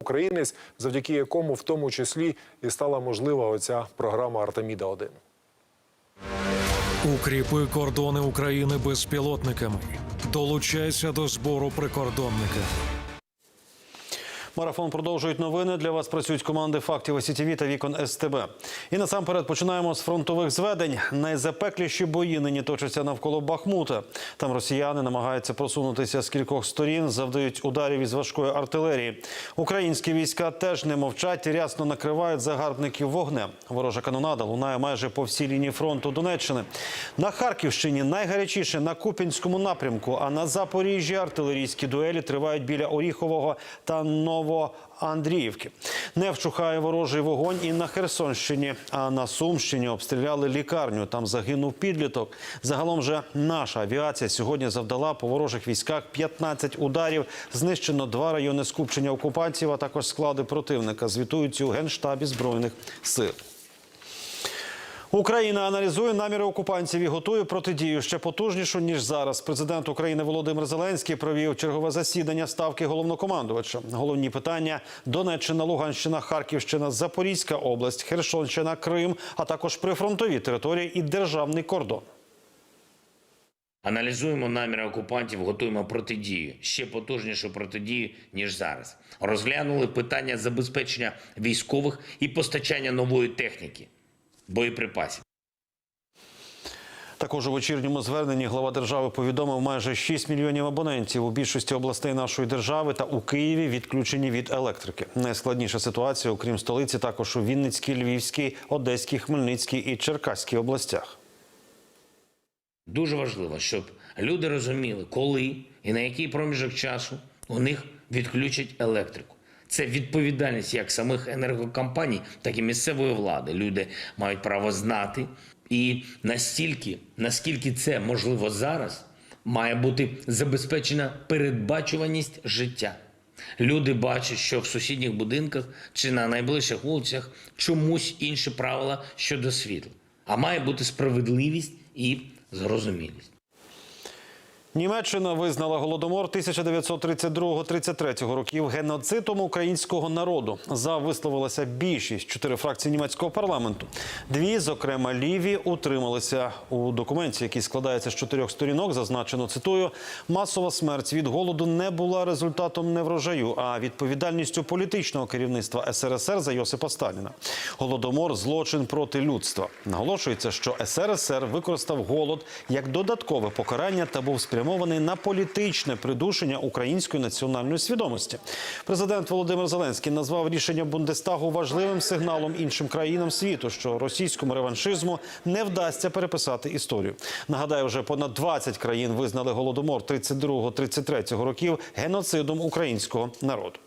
українець, завдяки якому в тому числі і стала можлива оця програма Артеміда 1 Укріпи кордони України безпілотниками. Долучайся до збору прикордонника. Марафон продовжують новини. Для вас працюють команди фактів СІТВ та вікон СТБ. І насамперед починаємо з фронтових зведень. Найзапекліші бої нині точаться навколо Бахмута. Там росіяни намагаються просунутися з кількох сторін, завдають ударів із важкої артилерії. Українські війська теж не мовчать, рясно накривають загарбників вогнем. Ворожа канонада лунає майже по всій лінії фронту Донеччини. На Харківщині найгарячіше на Купінському напрямку, а на Запоріжжі артилерійські дуелі тривають біля Оріхового та Новоандріївки. Не вчухає ворожий вогонь і на Херсонщині, а на Сумщині обстріляли лікарню. Там загинув підліток. Загалом же наша авіація сьогодні завдала по ворожих військах 15 ударів. Знищено два райони скупчення окупантів, а також склади противника. Звітують у генштабі збройних сил. Україна аналізує наміри окупантів і готує протидію ще потужнішу ніж зараз. Президент України Володимир Зеленський провів чергове засідання ставки головнокомандувача. Головні питання: Донеччина, Луганщина, Харківщина, Запорізька область, Херсонщина, Крим, а також прифронтові території і державний кордон. Аналізуємо наміри окупантів, готуємо протидію, ще потужнішу протидію, ніж зараз. Розглянули питання забезпечення військових і постачання нової техніки, боєприпасів. Також у вечірньому зверненні глава держави повідомив майже 6 мільйонів абонентів у більшості областей нашої держави та у Києві відключені від електрики. Найскладніша ситуація, окрім столиці, також у Вінницькій, Львівській, Одеській, Хмельницькій і Черкаській областях. Дуже важливо, щоб люди розуміли, коли і на який проміжок часу у них відключать електрику. Це відповідальність як самих енергокомпаній, так і місцевої влади. Люди мають право знати. І настільки, наскільки це можливо зараз, має бути забезпечена передбачуваність життя. Люди бачать, що в сусідніх будинках чи на найближчих вулицях чомусь інші правила щодо світла. А має бути справедливість і зрозумілість. Німеччина визнала голодомор 1932-33 років геноцидом українського народу. За висловилася більшість чотири фракції німецького парламенту. Дві, зокрема, ліві, утрималися у документі, який складається з чотирьох сторінок. Зазначено цитую: масова смерть від голоду не була результатом неврожаю, а відповідальністю політичного керівництва СРСР за Йосипа Сталіна. Голодомор злочин проти людства. Наголошується, що СРСР використав голод як додаткове покарання та був спрямований на політичне придушення української національної свідомості. Президент Володимир Зеленський назвав рішення Бундестагу важливим сигналом іншим країнам світу, що російському реваншизму не вдасться переписати історію. Нагадаю, вже понад 20 країн визнали голодомор 32-33 років геноцидом українського народу.